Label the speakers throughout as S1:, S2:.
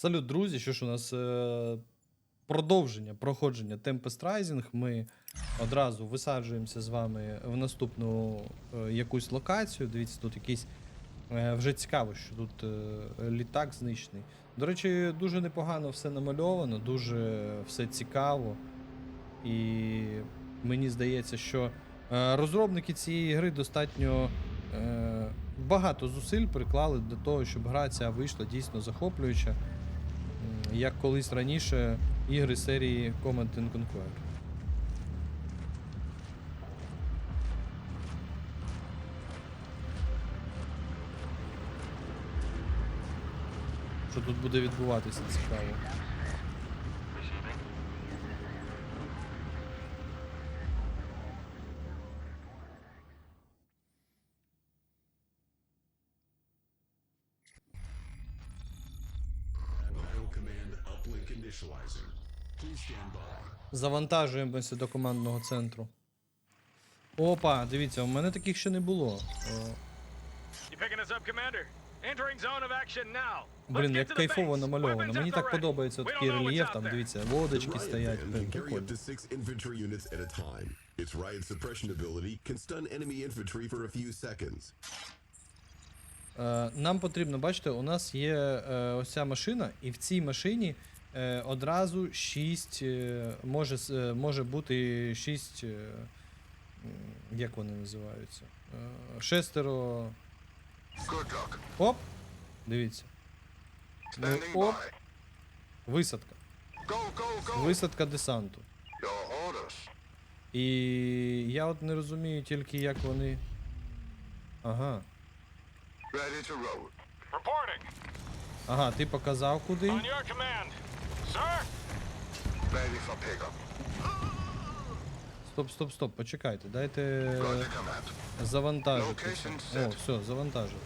S1: Салют, друзі! Що ж у нас е, продовження проходження Tempest Rising. Ми одразу висаджуємося з вами в наступну е, якусь локацію. Дивіться, тут якийсь е, вже цікаво, що тут е, літак знищений. До речі, дуже непогано все намальовано, дуже все цікаво. І мені здається, що е, розробники цієї гри достатньо е, багато зусиль приклали для того, щоб гра ця вийшла дійсно захоплююча, як колись раніше ігри серії Command and Conquer. Що тут буде відбуватися цікаво. Завантажуємося до командного центру. Опа, дивіться, у мене таких ще не було. Блін, як кайфово намальовано. Мені так подобається такий рельєф, там дивіться,
S2: Riot
S1: стоять.
S2: Van
S1: Блін,
S2: can carry
S1: прикольно.
S2: up to six infantry units at a time. Its riot suppression ability can stun enemy infantry for a few seconds.
S1: Е, нам потрібно, бачите, у нас є е, ось ця машина, і в цій машині е, одразу 6, е, може, с- е, може бути 6, е, як вони називаються? Е, шестеро. Оп! Дивіться. Ну, оп, висадка.
S3: Go, go, go.
S1: Висадка десанту.
S3: Your.
S1: І я от не розумію тільки, як вони. Ага.
S3: Ready to roll.
S4: Reporting.
S1: Ага, ти показав куди.
S4: Sir?
S3: Ready for pickup.
S1: Стоп, стоп, стоп, почекайте, дайте завантажити. О, все, завантажили.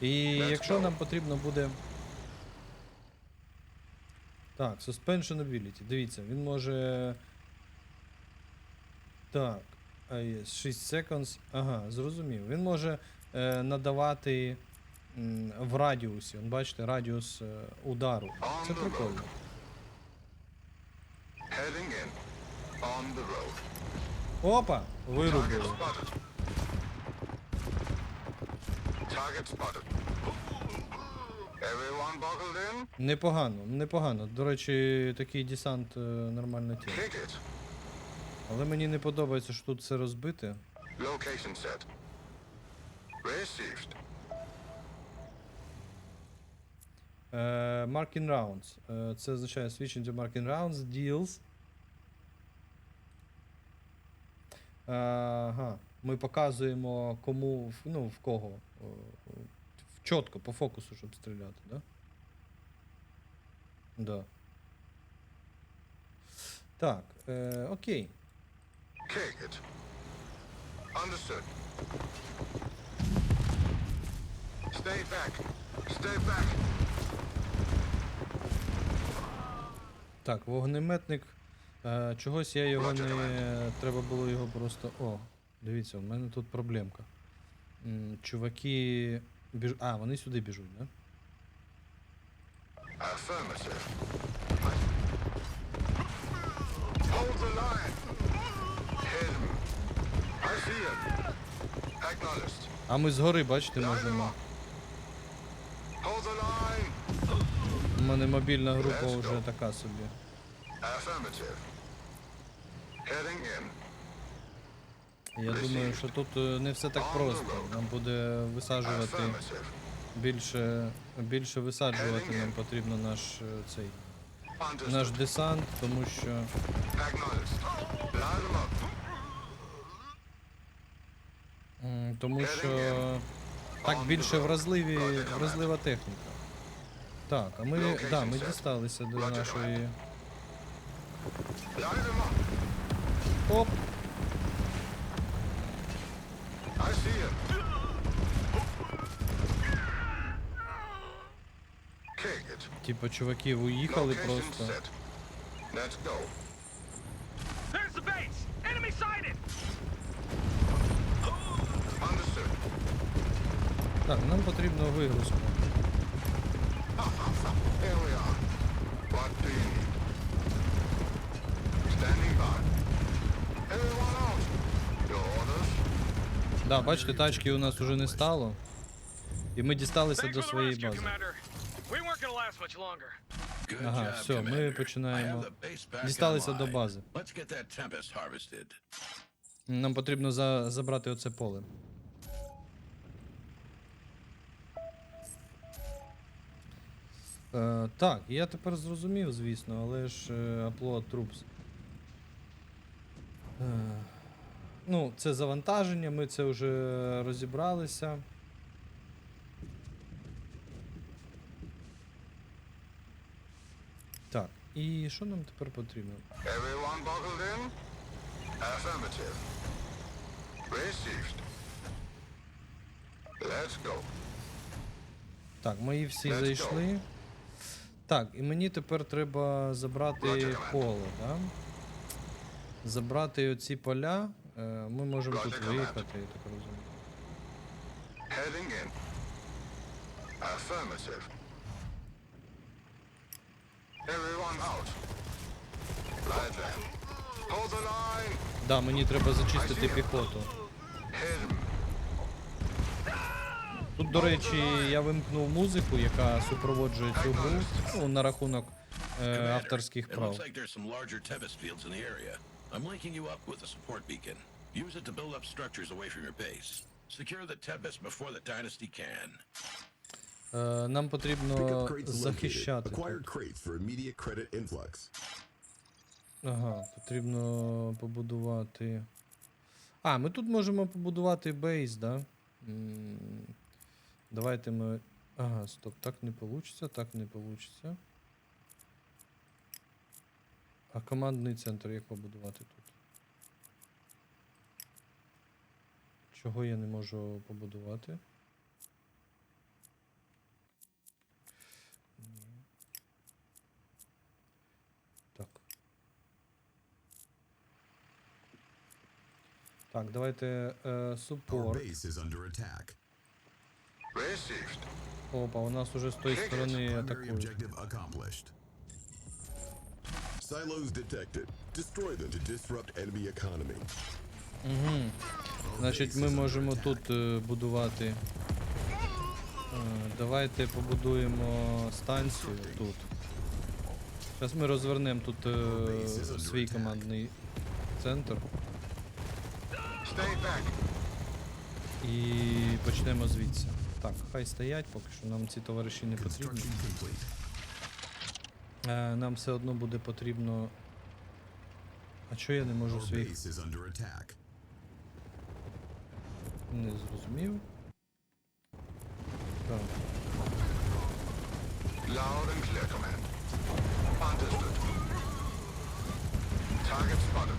S1: І якщо нам потрібно буде. Так, suspension ability. Dивіться, він може. Так. а 6 seconds. Ага, зрозумів. Він може е, надавати м, в радіусі. Бачите, радіус е, удару. Це прикольно.
S3: Heading in. On the road.
S1: Опа!
S3: Target
S1: Вирубили.
S3: spotted. Target spotted. Everyone buckled in?
S1: Непогано, непогано. До речі, такий десант е, нормально.
S3: Kick it.
S1: Але мені не подобається, що тут все розбите.
S3: Location set. Received.
S1: Е, marking rounds. Е, це означає switching to marking rounds, deals. Е, ага. Ми показуємо кому, ну, в кого. е, Чітко, по фокусу, щоб стріляти, да? Да. Так, е, окей.
S3: It. Understood. Stay back. Stay back.
S1: Так, вогнеметник. Е, чогось я його не. Треба було його просто. О, дивіться, у мене тут проблемка. М, чуваки. Біж... А, вони сюди біжуть, да?
S3: Affirmative. Hold the line. I see him. Acknowledged.
S1: А ми згори, бачите,
S3: Line him
S1: можемо.
S3: up. Hold the line.
S1: У мене мобільна група вже така собі. Я думаю, що тут е, не все так просто. Нам буде висаджувати більше. Більше висаджувати нам потрібно наш е, цей. Наш десант, тому що. Тому що так більше вразливі, вразлива техніка. Так, а ми, да, ми дісталися до нашої. Оп! Типа чуваків уїхали просто. Так, нам потрібно вигрузку. Да, бачите, тачки у нас уже не стало. І ми дісталися до своєї бази. Ага, все, ми починаємо. Дісталися до бази. Нам потрібно за, забрати оце поле. Е, так, я тепер зрозумів, звісно, але ж е, upload troops. Е, ну, це завантаження, ми це вже розібралися. Так, і що нам тепер потрібно?
S3: Everyone buckled in? Affirmative. Received. Let's go.
S1: Так, мої всі
S3: Let's go.
S1: зайшли. Так, і мені тепер треба забрати поле, да? Забрати оці поля. Е, Ми можемо тут виїхати, я так розумію.
S3: Heading in. Affirmative. Everyone out. Light them. Hold the line.
S1: Да, мені треба зачистити піхоту. Тут, до речі, я вимкнув музику, яка супроводжує цю гру ну, на рахунок е, авторських прав.
S5: I'm linking you up with a support beacon. Use it to build up structures away from your base. Secure the Tempest before the Dynasty can.
S1: Е, Нам потрібно захищати.
S2: Acquire
S1: тут.
S2: crates for immediate credit influx.
S1: Ага, потрібно побудувати. А, ми тут можемо побудувати бейс, да? Давайте ми. Ага, стоп, так не вийде, так не вийде. А командний центр як побудувати тут? Чого я не можу побудувати? Так. Так, давайте е,
S2: Our
S1: супорт. Опа, у нас уже з тої сторони атакують.
S2: Silos detected. Destroy them to disrupt enemy economy.
S1: Угу. Значить, ми можемо тут е, будувати. Е, давайте побудуємо станцію тут. Зараз ми розвернемо тут е, свій командний центр
S3: Stay back.
S1: і почнемо звідси. Так, хай стоять, поки що нам ці товариші не потрібні.
S2: Construction complete.
S1: Е, нам все одно буде потрібно. А чого я не можу своїх
S2: attack.
S1: не зрозумів? Так.
S3: Loud and clear, command. Understood. Target spotted.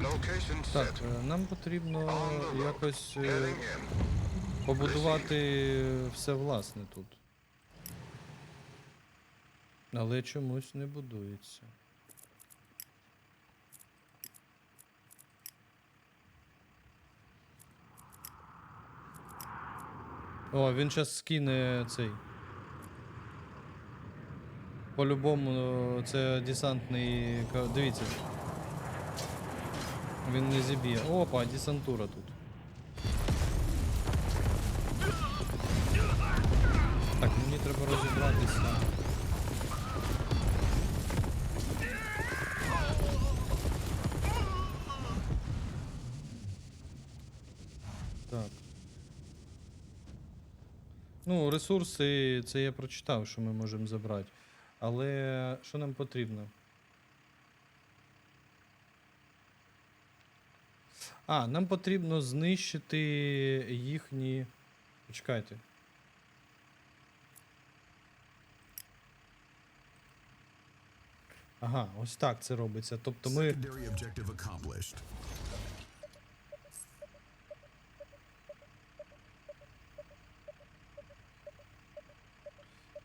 S3: Location
S1: Так,
S3: set.
S1: е, нам потрібно якось е, побудувати все власне тут. Але чомусь не будується. О, він зараз скине цей. По-любому це десантний. Дивіться. Він не зіб'є. Опа, десантура тут. Так, мені треба розібратися. Так. Ну, ресурси, це я прочитав, що ми можемо забрати. Але що нам потрібно? А, нам потрібно знищити їхні. Почекайте. Ага, ось так це робиться. Тобто ми.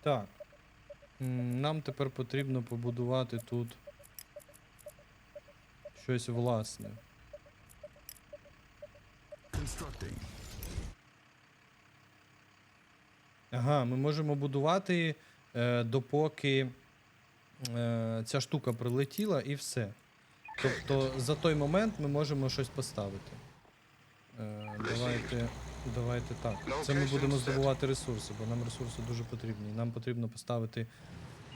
S1: Так. Нам тепер потрібно побудувати тут щось власне. Ага, ми можемо будувати, е, допоки е, ця штука прилетіла і все. Тобто за той момент ми можемо щось поставити. Е, давайте, давайте так. Це ми будемо здобувати ресурси, бо нам ресурси дуже потрібні. Нам потрібно поставити,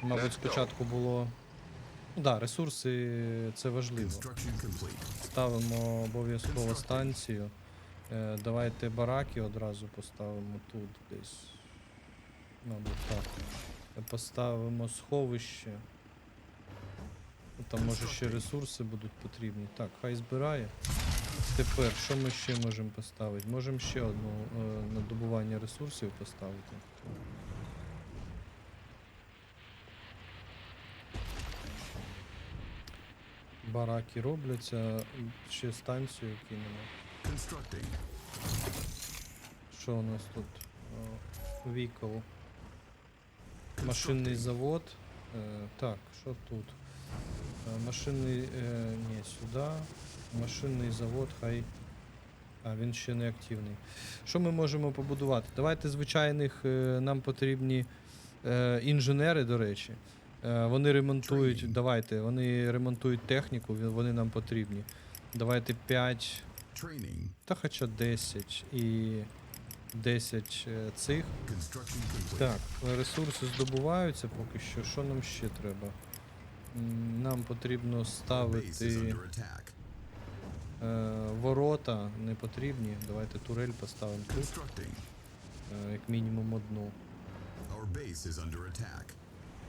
S1: мабуть, спочатку було. Ну да, ресурси це важливо. Ставимо обов'язково станцію. Е, давайте бараки одразу поставимо тут десь. Мабуть, так. Е, Поставимо сховище. Там може ще ресурси будуть потрібні. Так, хай збирає. Тепер, що ми ще можемо поставити? Можемо ще одну е, на добування ресурсів поставити. Бараки робляться, ще станцію кинемо. Що у нас тут? Вікол. Машинний завод. Е, так, що тут? Е, машинний. Е, ні, сюди. Машинний завод, хай. А, він ще не активний. Що ми можемо побудувати? Давайте звичайних е, нам потрібні е, інженери, до речі. Е, вони ремонтують. Давайте, вони ремонтують техніку, вони нам потрібні. Давайте 5. Та хоча 10 і 10 е, цих. Так, ресурси здобуваються поки що. Що нам ще треба? Нам потрібно ставити ворота, не потрібні. Давайте турель поставимо тут, е, як мінімум одну.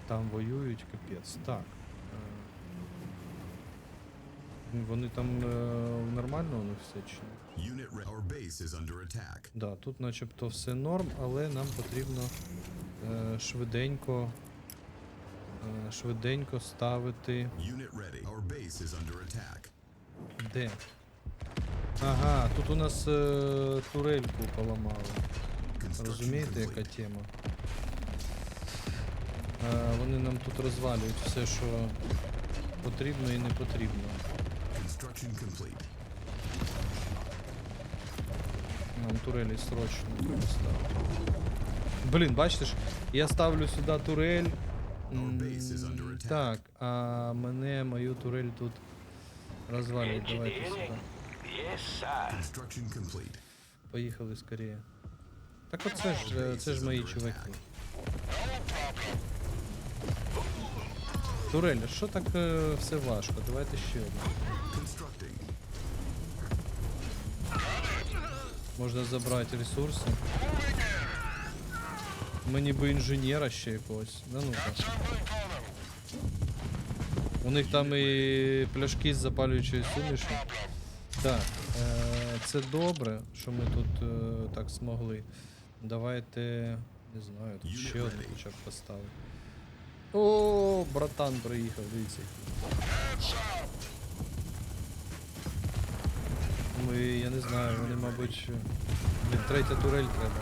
S1: Там воюють, капець. Так. Е, вони там е, нормально них все чи ні? Да, тут начебто все норм, але нам потрібно е, швиденько, е, швиденько ставити. Де? Ага, тут у нас е, турельку поламали. Розумієте, яка тема? Е, вони нам тут розвалюють все, що потрібно і не потрібно. Нам турелі срочно треба ставити. Блін, бачите ж, я ставлю сюди турель. Так, а мене мою турель тут розвалюють. Давайте сюди.
S2: Construction complete.
S1: Поїхали скоріше. Так оце ж, е, це ж мої чуваки. Турель, а що так е, все важко? Давайте ще.
S2: Constructing.
S1: Можна забрати ресурси. Мені би інженера ще якогось. Да ну-ка. У них там і пляшки з запалюючою сумішю. Так, це добре, що ми тут е, так змогли. Давайте. Не знаю, тут ще одну хоча б поставити. О, братан приїхав, дивіться. Ми, я не знаю, вони, мабуть. Блін, третя турель треба.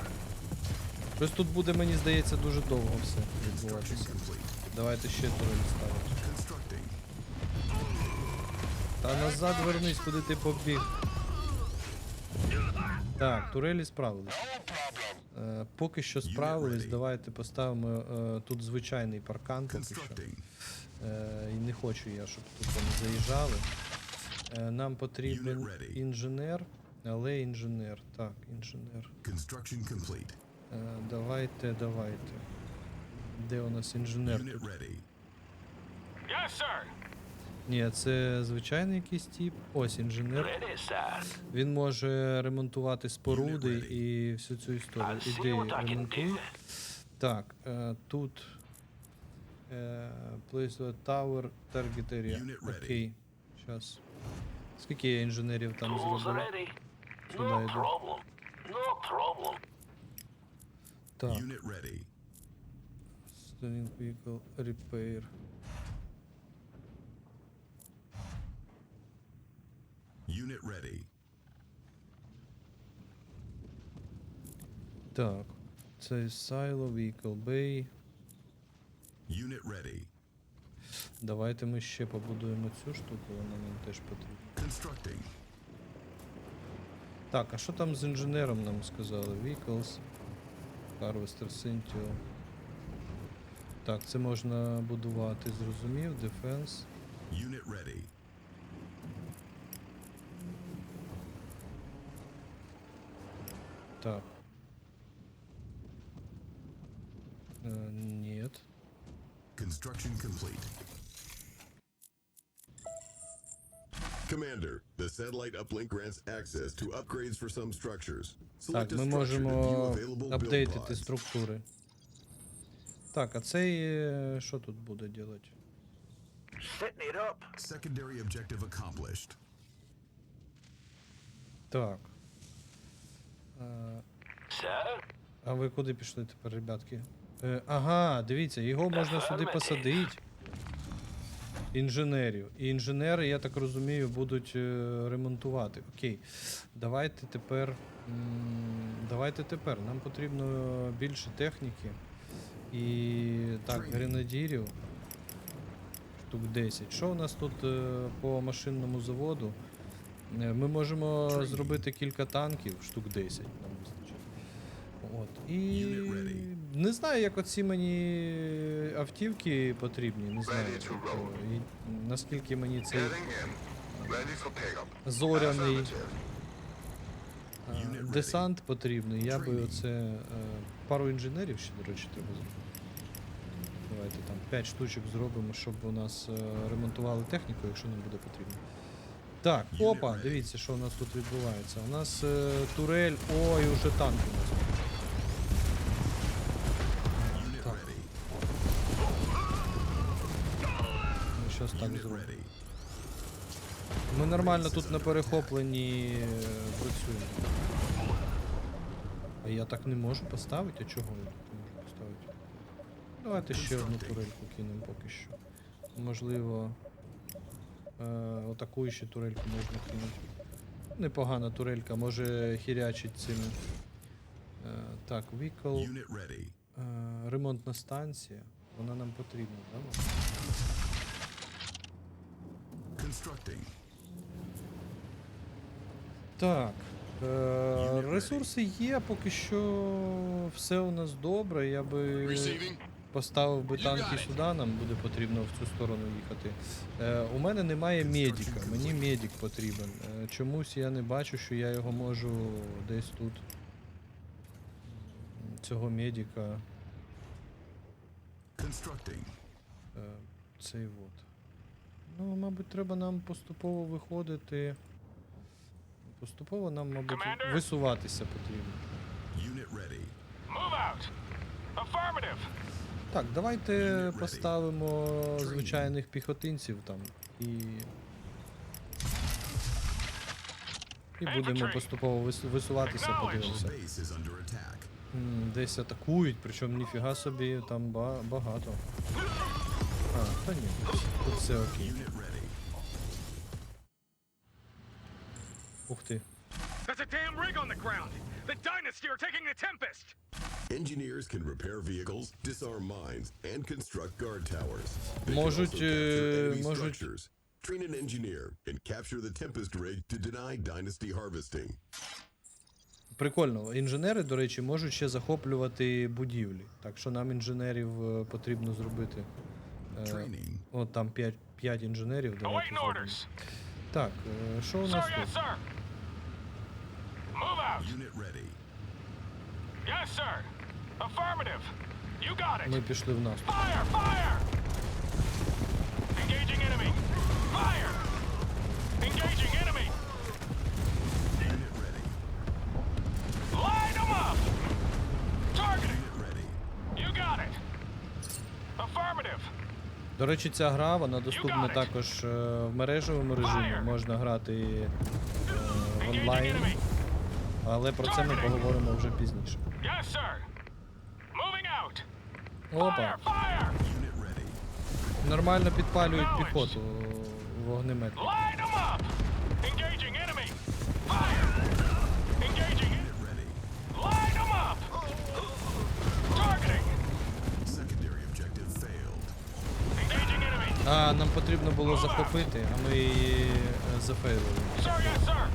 S1: Щось тут буде, мені здається, дуже довго все відбуватися. Давайте ще турель ставити. Та назад вернись, куди ти побіг. Так, турелі справились. Е, поки що справились, давайте поставимо е, тут звичайний паркан поки що. Е, і не хочу я, щоб тут вони заїжджали. Е, нам потрібен інженер, але інженер. Так, інженер.
S2: Construction complete.
S1: Е, давайте, давайте. Де у нас інженер?
S2: Unit
S1: Тут?
S2: ready.
S4: Yes, sir.
S1: Ні, це звичайний якийсь тип. Ось інженер. Він може ремонтувати споруди і всю цю історію.
S4: Can
S1: ремонтуй. Так, е, тут. Е, place a tower target area. Окей. Щас. Скільки я інженерів там зробив? Сюди
S4: No
S1: йду.
S4: No.
S1: Так.
S2: Unit ready.
S1: Stunning vehicle repair.
S2: Unit ready.
S1: Так. Це Silo, Vehicle Bay.
S2: Unit ready.
S1: Давайте ми ще побудуємо цю штуку, вона нам теж потрібна.
S2: Constructing.
S1: Так, а що там з інженером нам сказали? Vehicles. Harvester Centio. Так, це можна будувати, зрозумів. Defense.
S2: Unit ready.
S1: Так. Е, Нет.
S2: Construction complete. Commander, the satellite uplink grants access to upgrades for some structures. Select
S1: Так,
S2: a
S1: ми
S2: structure to view
S1: можемо
S2: available build
S1: апдейтити
S2: pods.
S1: структури. Так, а цей що тут буде робити?
S4: Setting it up.
S2: Secondary objective accomplished.
S1: Так. Е,
S4: Sir?
S1: А ви куди пішли тепер, ребятки? Е, ага, дивіться, його можна сюди посадити. Інженерів. І інженери, я так розумію, будуть е, ремонтувати. Окей. Давайте тепер. м, Давайте тепер. Нам потрібно більше техніки. І так, гренадірів. Штук 10. Що у нас тут е, по машинному заводу? Е, Ми можемо зробити кілька танків, штук 10 нам вистачить. От. І не знаю, як оці мені автівки потрібні, не знаю.
S3: Roll.
S1: і наскільки мені цей зоряний
S2: ready.
S1: десант потрібний. Я би оце е, пару інженерів ще, до речі, треба зробити. Давайте там 5 штучок зробимо, щоб у нас е, ремонтували техніку, якщо нам буде потрібно. Так, опа, дивіться, що у нас тут відбувається. У нас е, турель. Ой, уже танки у нас. Так. Ми щось так зробимо. Ми нормально тут на перехопленні е, працюємо. А я так не можу поставити, а чого я так не можу поставити? Давайте ще одну турельку кинемо поки що. Можливо. Е, отаку ще турельку можна кинути. Непогана турелька, може хірячить цими. Е, так,
S2: ready.
S1: е, ремонтна станція. Вона нам потрібна?
S2: Constructing.
S1: Так. Е, ресурси є, поки що все у нас добре. Я би поставив би танки сюди, нам буде потрібно в цю сторону їхати. Е, у мене немає медіка, мені медик потрібен. Е, чомусь я не бачу, що я його можу десь тут. Цього медика. Е, цей от. Ну, мабуть, треба нам поступово виходити. Поступово нам, мабуть,
S4: Commander?
S1: висуватися потрібно.
S2: Unit ready.
S4: Move out. Affirmative.
S1: Так, давайте поставимо звичайних піхотинців там і. І будемо поступово висуватися, подивимося. Десь атакують, причому ніфіга собі там ба- багато. А, та ні, тут все окей. Ух ти.
S4: There's a damn rig on the ground. The Dynasty are taking the Tempest.
S2: Engineers can repair vehicles, disarm mines, and construct guard towers. They
S1: можуть, can
S2: also capture
S1: е,
S2: enemy
S1: можуть-
S2: structures. Train an engineer and capture the Tempest rig to deny dynasty harvesting.
S1: Прикольно. Інженери, до речі, можуть ще захоплювати будівлі. Так що нам інженерів е, потрібно зробити. Е, От там 5, 5 інженерів. Давайте. Так, е, що у
S4: Sir,
S1: нас
S4: yes,
S1: тут?
S4: sir. Move out.
S2: Unit ready.
S4: Yes, sir. Affirmative. You got it.
S1: Ми пішли в наступ. До речі, ця гра вона доступна також е, в мережевому режимі. Можна грати е, в онлайн, але про це ми поговоримо вже пізніше.
S4: Yes, sir. Moving out.
S1: Опа, нормально підпалюють піхоту вогнемет. А, нам потрібно було захопити, а ми її е, зафейлили.
S4: Sir, yes, sir.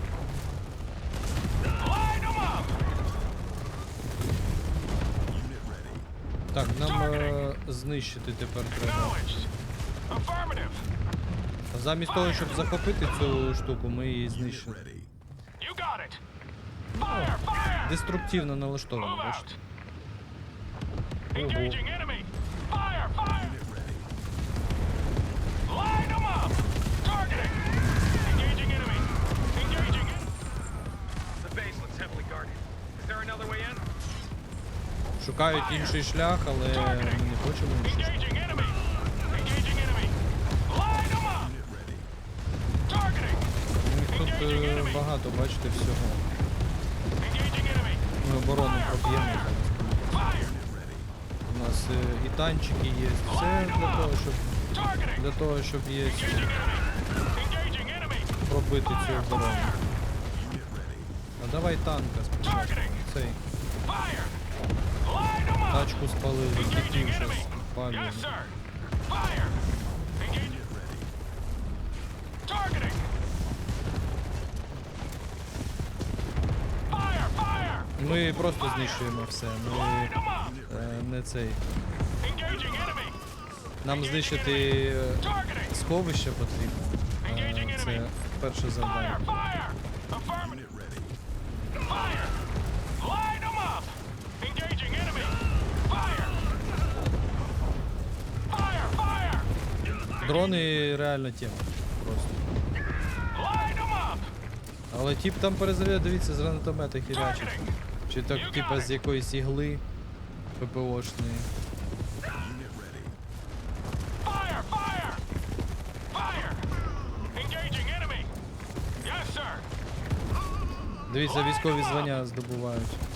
S4: Line them up.
S2: Unit ready.
S1: Так, нам е, знищити тепер треба. Замість того, щоб захопити цю штуку, ми її знищили. деструктивно налаштований,
S4: Move
S1: бачите?
S6: Is there another way in?
S1: Шукають інший шлях, але ми не хочемо інший шлях.
S4: Engaging enemy. Engaging enemy. Line them up. Targeting.
S1: У них тут е, багато, бачите, всього. Ми оборону проб'ємо. У нас е, і танчики є. Все для того, щоб для того, щоб є пробити цю оборону. А давай танка спочатку. Цей
S4: Fire. Engaging. Targeting. Fire, fire.
S1: Ми просто знищуємо все. Ми е, не цей. Нам знищити е, сховище потрібно. Е, Це перше завдання. Дрони реально тема. Просто. Але тип там перезаряд, дивіться, з гранатомета хірячить. Чи так, типа, з якоїсь ігли ППОшної. Дивіться, військові звання здобувають.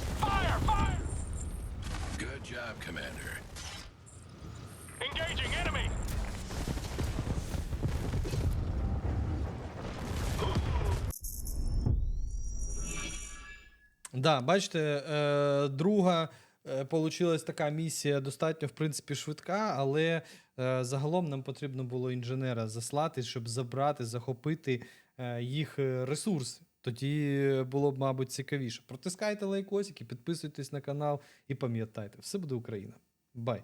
S1: Да, бачите, е, друга е, така місія достатньо, в принципі, швидка, але е, загалом нам потрібно було інженера заслати, щоб забрати, захопити е, їх ресурс. Тоді було б, мабуть, цікавіше. Протискайте лайкосики, підписуйтесь на канал і пам'ятайте, все буде Україна. Бай!